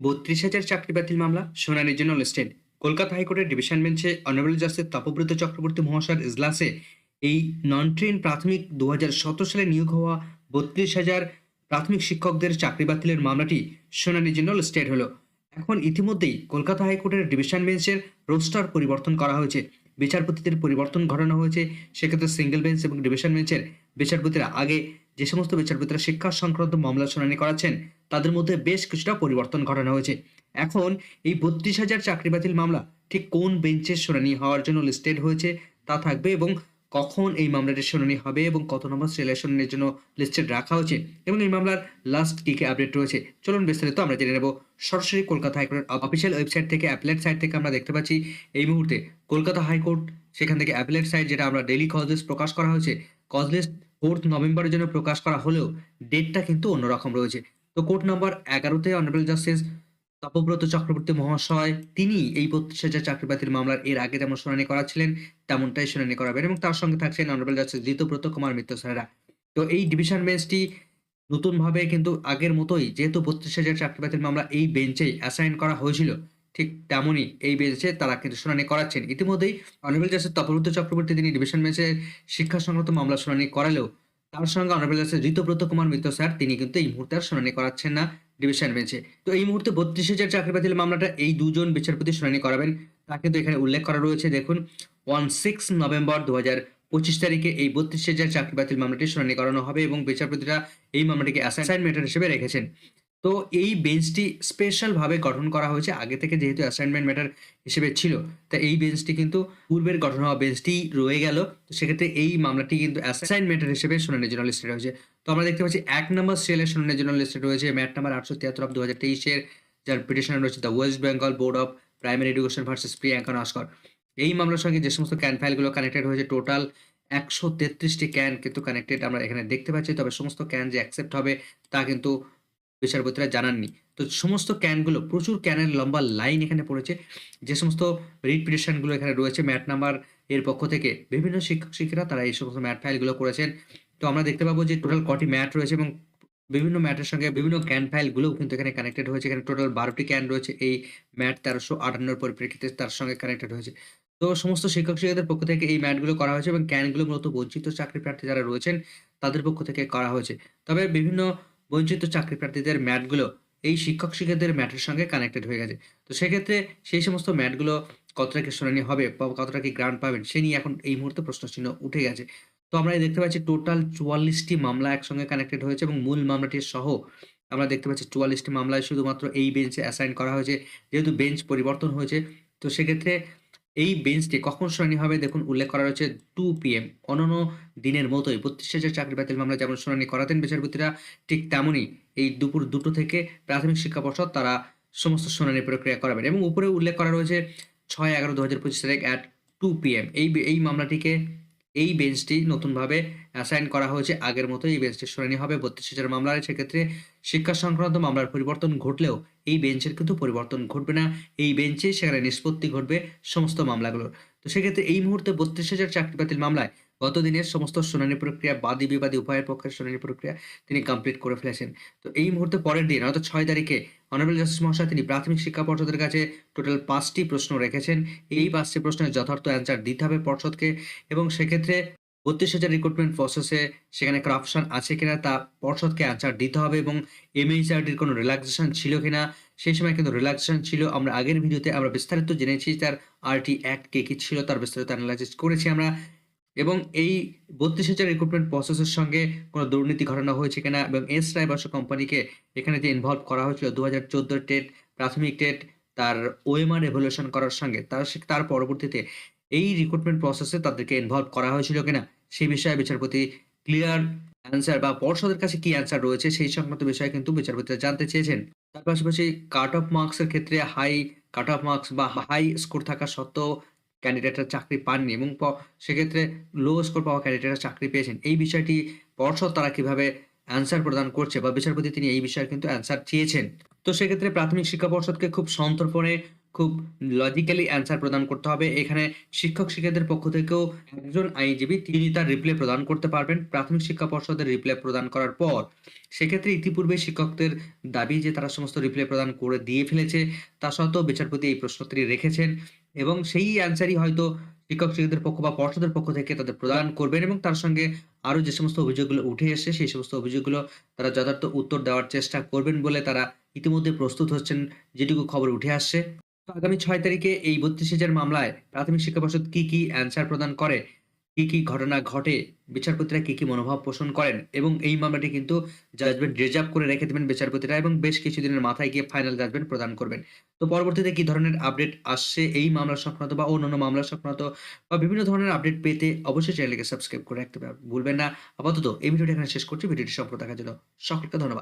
বত্রিশ হাজার চাকরি বাতিল মামলা শুনানির জন্য লিস্টেড কলকাতা হাইকোর্টের ডিভিশন বেঞ্চে অনারেবল জাস্টিস তপব্রত চক্রবর্তী মহাশয়ের ইজলাসে এই নন ট্রেন প্রাথমিক দু হাজার সতেরো সালে নিয়োগ হওয়া বত্রিশ হাজার প্রাথমিক শিক্ষকদের চাকরি বাতিলের মামলাটি শুনানির জন্য লিস্টেড হলো। এখন ইতিমধ্যেই কলকাতা হাইকোর্টের ডিভিশন বেঞ্চের রোস্টার পরিবর্তন করা হয়েছে। বিচারপতিদের পরিবর্তন ঘটানো হয়েছে, সেক্ষেত্রে সিঙ্গেল বেঞ্চ এবং ডিভিশন বেঞ্চের বিচারপতিরা আগে যে সমস্ত বিচারপতিরা শিক্ষা সংক্রান্ত মামলা শুনানি করাচ্ছেন, তাদের মধ্যে বেশ কিছুটা পরিবর্তন ঘটানো হয়েছে। এখন এই বত্রিশ হাজার চাকরি বাতিল মামলা ঠিক কোন বেঞ্চের শুনানি হওয়ার জন্য লিস্টেড হয়েছে তা থাকবে এবং কখন এই মামলাটির শুনানি হবে এবং কত নম্বর সিরিয়ালের শুনানির জন্য লিস্টেড রাখা হয়েছে এবং এই মামলার লাস্ট কি কি আপডেট রয়েছে, চলুন বিস্তারিত আমরা জেনে নেব। সরাসরি কলকাতা হাইকোর্টের অফিসিয়াল ওয়েবসাইট থেকে অ্যাপলেট সাইট থেকে আমরা দেখতে পাচ্ছি, এই মুহূর্তে কলকাতা হাইকোর্ট, সেখান থেকে অ্যাপলেট সাইট যেটা আমরা ডেইলি কজ লিস্ট প্রকাশ করা হয়েছে কজ লিস্ট ফোর্থ নভেম্বরের জন্য প্রকাশ করা হলেও ডেটটা কিন্তু অন্যরকম রয়েছে। তো কোর্ট নাম্বার এগারোতে অনারেবল জাস্টিস তপব্রত চক্রবর্তী মহাশয়, তিনি এই বত্রিশ হাজার চাকরি বাতিল মামলার এর আগে যেমন শুনানি করাছিলেন, তেমনটাই শুনানি করাবেন এবং তার সঙ্গে থাকছেন অনারেবল জাস্টিস ঋতুব্রত কুমার মিত্র স্যারেরা। তো এই ডিভিশন বেঞ্চটি নতুনভাবে কিন্তু আগের মতোই যেহেতু বত্রিশ হাজার চাকরি বাতিল মামলা এই বেঞ্চেই অ্যাসাইন করা হয়েছিল ঠিক তেমনই এই বেঞ্চে তারা কিন্তু শুনানি করাচ্ছেন। ইতিমধ্যেই অনারেবল জাস্টিস তপব্রত চক্রবর্তী তিনি ডিভিশন বেঞ্চে শিক্ষা সংক্রান্ত মামলা শুনানি করালেও তার সঙ্গে honourable justice Rituvrata Kumar Mitra sir তিনি কিন্তু এই মুহূর্তে আর শুনানি করাচ্ছেন না ডিভিশন বেঞ্চে। তো এই মুহূর্তে বত্রিশ হাজার চাকরি বাতিল মামলাটা এই দুজন বিচারপতি শুনানি করাবেন। তা কিন্তু এখানে উল্লেখ করা রয়েছে, দেখুন ওয়ান সিক্স নভেম্বর দু হাজার পঁচিশ তারিখে এই বত্রিশ হাজার চাকরি বাতিল মামলাটি শুনানি করানো হবে এবং বিচারপতিরা এই মামলাটিকে অ্যাসাইন ম্যাটার হিসেবে রেখেছেন। তো এই বেঞ্চটি স্পেশালভাবে গঠন করা হয়েছে। আগে থেকে যেহেতু অ্যাসাইনমেন্ট ম্যাটার হিসেবে ছিল, তা এই বেঞ্চটি কিন্তু পূর্বের গঠন হওয়া বেঞ্চটি রয়ে গেল। তো সেক্ষেত্রে এই মামলাটি কিন্তু অ্যাসাইন ম্যাটার হিসেবে শুনানির জন্য লিস্টেড হয়েছে তো আমরা দেখতে পাচ্ছি, এক নম্বর সেলের শুনানির জন্য লিস্টেড রয়েছে। ম্যাট নাম্বার আটশো তিয়াত্তর অফ দু হাজার তেইশের যার পিটিশনার রয়েছে the West Bengal board of primary education versus Priyanka Naskar এই মামলার সঙ্গে যে সমস্ত ক্যান ফাইলগুলো কানেক্টেড হয়েছে টোটাল একশো তেত্রিশটি ক্যান কিন্তু কানেক্টেড আমরা এখানে দেখতে পাচ্ছি। তবে সমস্ত ক্যান যে অ্যাকসেপ্ট হবে, তা কিন্তু বিচারপতিরা জানাননি। তো সমস্ত ক্যানগুলো, প্রচুর ক্যানের লম্বা লাইন এখানে পড়েছে। যে সমস্ত রিট পিটিশনগুলো এখানে রয়েছে, ম্যাট নাম্বার এর পক্ষ থেকে বিভিন্ন শিক্ষক শিক্ষিরা তারা এই সমস্ত ম্যাট ফাইলগুলো করেছেন। তো আমরা দেখতে পাবো যে টোটাল কটি ম্যাট রয়েছে এবং বিভিন্ন ম্যাটের সঙ্গে বিভিন্ন ক্যান ফাইলগুলোও কিন্তু এখানে কানেক্টেড হয়েছে। এখানে টোটাল বারোটি ক্যান রয়েছে। এই ম্যাট তেরোশো আটান্নর পরিপ্রেক্ষিতে তার সঙ্গে কানেক্টেড হয়েছে। তো সমস্ত শিক্ষক, শিক্ষকদের পক্ষ থেকে এই ম্যাটগুলো করা হয়েছে এবং ক্যানগুলো মূলত বঞ্চিত চাকরি প্রার্থী যারা রয়েছেন তাদের পক্ষ থেকে করা হয়েছে। তবে বিভিন্ন বঞ্চিত চাকরি প্রার্থীদের ম্যাটগুলো এই শিক্ষক শিক্ষকদের ম্যাটের সঙ্গে কানেক্টেড হয়ে গেছে। তো সেক্ষেত্রে সেই সমস্ত ম্যাটগুলো কতটা কি শুনানি হবে বা কতটা কি গ্রান্ট পাবেন, সে নিয়ে এখন এই মুহূর্তে প্রশ্নচিহ্ন উঠে গেছে। তো আমরা দেখতে পাচ্ছি টোটাল চুয়াল্লিশটি মামলা একসঙ্গে কানেক্টেড হয়েছে এবং মূল মামলাটি সহ আমরা দেখতে পাচ্ছি চুয়াল্লিশটি মামলায় শুধুমাত্র এই বেঞ্চে অ্যাসাইন করা হয়েছে, যেহেতু বেঞ্চ পরিবর্তন হয়েছে। তো সেক্ষেত্রে এই বেঞ্চটি কখন শুনানি হবে? দেখুন, উল্লেখ করা রয়েছে টু পি এম অন্যান্য দিনের মতোই। বত্রিশ হাজার চাকরি বাতিল মামলা যেমন শুনানি করাতেন বিচারপতিরা, ঠিক তেমনই এই দুপুর দুটো থেকে প্রাথমিক শিক্ষা পর্ষদ তারা সমস্ত শুনানি প্রক্রিয়া করাবেন। এবং উপরে উল্লেখ করা রয়েছে, ছয় এগারো দু হাজার পঁচিশ তারিখ অ্যাট টু পি এম এই এই মামলাটিকে এই বেঞ্চটি নতুনভাবে অ্যাসাইন করা হয়েছে। আগের মতো এই বেঞ্চটি শুনানি হবে। বত্রিশ হাজার মামলার সেক্ষেত্রে শিক্ষা সংক্রান্ত মামলার পরিবর্তন ঘটলেও এই বেঞ্চের কিন্তু পরিবর্তন ঘটবে না। এই বেঞ্চে সেখানে নিষ্পত্তি ঘটবে সমস্ত মামলাগুলোর। তো সেক্ষেত্রে এই মুহূর্তে বত্রিশ হাজার চাকরি বাতিল মামলায় গত দিনের সমস্ত শুনানি প্রক্রিয়া, বাদী বিবাদী উভয়ের পক্ষের শুনানি প্রক্রিয়া তিনি কমপ্লিট করে ফেলেছেন। তো এই মুহূর্তে পরের দিন, অর্থাৎ ছয় তারিখে অনারেবল জাস্টিস মহাশয় তিনি প্রাথমিক শিক্ষা পর্ষদের কাছে টোটাল পাঁচটি প্রশ্ন রেখেছেন। এই পাঁচটি প্রশ্নের যথার্থ অ্যান্সার দিতে হবে পর্ষদকে এবং সেক্ষেত্রে বত্রিশ হাজার রিক্রুটমেন্ট প্রসেসে সেখানে করাপশন আছে কিনা তা পর্ষদকে অ্যান্সার দিতে হবে এবং এমএইচআরডির কোনো রিল্যাক্সেশন ছিল কিনা, সেই সময় কিন্তু রিল্যাক্সেশন ছিল। আমরা আগের ভিডিওতে আমরা বিস্তারিত জেনেছি তার আরটি অ্যাক্ট কে কী ছিল, তার বিস্তারিত অ্যানালাইসিস করেছি আমরা। এবং এই বত্রিশ হাজার রিক্রুটমেন্ট প্রসেসের সঙ্গে কোনো দুর্নীতি ঘটানো হয়েছে কিনা এবং এস রায় কোম্পানিকে এখানে যে ইনভলভ করা হয়েছিল দু হাজার চোদ্দোর টেট প্রাথমিক টেট তার ওএমআর রেভলিউশন করার সঙ্গে, তার তার পরবর্তীতে এই রিক্রুটমেন্ট প্রসেসে তাদেরকে ইনভলভ করা হয়েছিল কিনা সেই বিষয়ে বিচারপতি ক্লিয়ার অ্যান্সার বা পর্ষদের কাছে কি অ্যান্সার রয়েছে সেই সংক্রান্ত বিষয়ে কিন্তু বিচারপতিরা জানতে চেয়েছেন। তার পাশাপাশি কাট অফ মার্কসের ক্ষেত্রে হাই কাট অফ মার্কস বা হাই স্কোর থাকা সত্ত্বেও ক্যান্ডিডেটরা চাকরি পাননি এবং সেক্ষেত্রে লো স্কোর পাওয়া ক্যান্ডিডেটরা চাকরি পেয়েছেন এই বিষয়টি পর্ষদ তারা কীভাবে অ্যান্সার প্রদান করছে বা বিচারপতি তিনি এই বিষয়ে কিন্তু অ্যান্সার চেয়েছেন তো সেক্ষেত্রে প্রাথমিক শিক্ষা পর্ষদকে খুব সন্তর্পণে খুব লজিক্যালি অ্যান্সার প্রদান করতে হবে। এখানে শিক্ষক শিক্ষিকাদের পক্ষ থেকেও একজন আইনজীবী তিনি তার রিপ্লাই প্রদান করতে পারবেন। প্রাথমিক শিক্ষা পর্ষদের রিপ্লাই প্রদান করার পর সেক্ষেত্রে ইতিপূর্বে শিক্ষকদের দাবি যে তারা সমস্ত রিপ্লাই প্রদান করে দিয়ে ফেলেছে। তা সত্ত্বেও বিচারপতি এই প্রশ্ন তিনি রেখেছেন এবং সেই অ্যান্সারই হয়তো শিক্ষক শিক্ষকদের পক্ষ বা পর্ষদের পক্ষ থেকে তাদের প্রদান করবেন এবং তার সঙ্গে আরও যে সমস্ত অভিযোগগুলো উঠে এসে সেই সমস্ত অভিযোগগুলো তারা যথার্থ উত্তর দেওয়ার চেষ্টা করবেন বলে তারা ইতিমধ্যে প্রস্তুত হচ্ছেন যেটুকু খবর উঠে আসছে। আগামী ছয় তারিখে এই ৩২ মামলায় প্রাথমিক শিক্ষা পর্ষদ কি, কি অ্যান্সার প্রদান করে, কি, কি ঘটনা ঘটে, বিচারপতিরা কি, কি মনোভাব পোষণ করেন এবং এই মামলাটি কিন্তু জাজমেন্ট রিজার্ভ করে রেখে দেবেন বিচারপতিরা এবং বেশ কিছুদিনের মাথায় গিয়ে ফাইনাল জাজমেন্ট প্রদান করবেন। তো পরবর্তীতে কি ধরনের আপডেট আসছে এই মামলা সংক্রান্ত বা অন্যান্য মামলা সংক্রান্ত বা বিভিন্ন ধরনের আপডেট পেতে অবশ্যই চ্যানেলটিকে সাবস্ক্রাইব করে রাখতে ভুলবেন না। আপাতত এই ভিডিওটি এখানে শেষ করছি। ভিডিওটি সম্পূর্ণ দেখার জন্য সকলকে ধন্যবাদ।